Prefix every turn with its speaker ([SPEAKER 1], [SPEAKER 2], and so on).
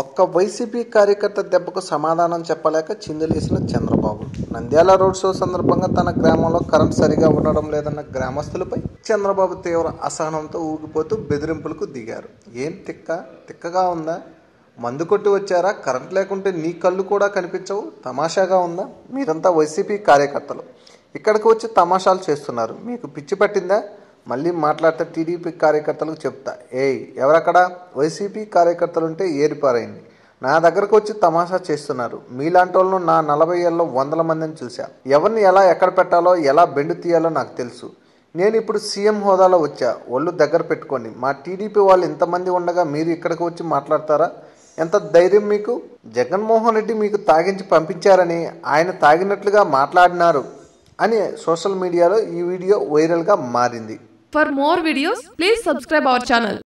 [SPEAKER 1] ఒక్క వైసీపీ కార్యకర్త దెబ్బకు సమాధానం చెప్పలేక చిందులేసిన చంద్రబాబు. నంద్యాల రోడ్ షో సందర్భంగా తన గ్రామంలో కరెంట్ సరిగా ఉండడం లేదన్న గ్రామస్తులపై చంద్రబాబు తీవ్ర అసహనంతో ఊగిపోతూ బెదిరింపులకు దిగారు. ఏం తిక్క? తిక్కగా ఉందా? మందు కొట్టి వచ్చారా? కరెంట్ లేకుంటే నీ కళ్ళు కూడా కనిపించవు? తమాషాగా ఉందా? మీరంతా వైసీపీ కార్యకర్తలు. ఇక్కడికి వచ్చి తమాషాలు చేస్తున్నారు. మీకు పిచ్చి పట్టిందా? మళ్ళీ మాట్లాడితే టీడీపీ కార్యకర్తలకు చెప్తా. ఏయ్ ఎవరక్కడ? వైసీపీ కార్యకర్తలుంటే ఏరిపారైంది. నా దగ్గరకు వచ్చి తమాషా చేస్తున్నారు. మీలాంటి వాళ్ళను నా నలభై ఏళ్ళలో వందల మందిని చూశా. ఎవరిని ఎలా ఎక్కడ పెట్టాలో ఎలా బెండు తీయాలో నాకు తెలుసు. నేను ఇప్పుడు సీఎం హోదాలో వచ్చా. ఒళ్ళు దగ్గర పెట్టుకోండి. మా టీడీపీ వాళ్ళు ఇంతమంది ఉండగా మీరు ఇక్కడికి వచ్చి మాట్లాడతారా? ఎంత ధైర్యం మీకు? జగన్మోహన్ రెడ్డి మీకు తాగించి పంపించారని ఆయన తాగినట్లుగా మాట్లాడినారు అని సోషల్ మీడియాలో ఈ వీడియో వైరల్గా మారింది.
[SPEAKER 2] For more videos, please subscribe our channel.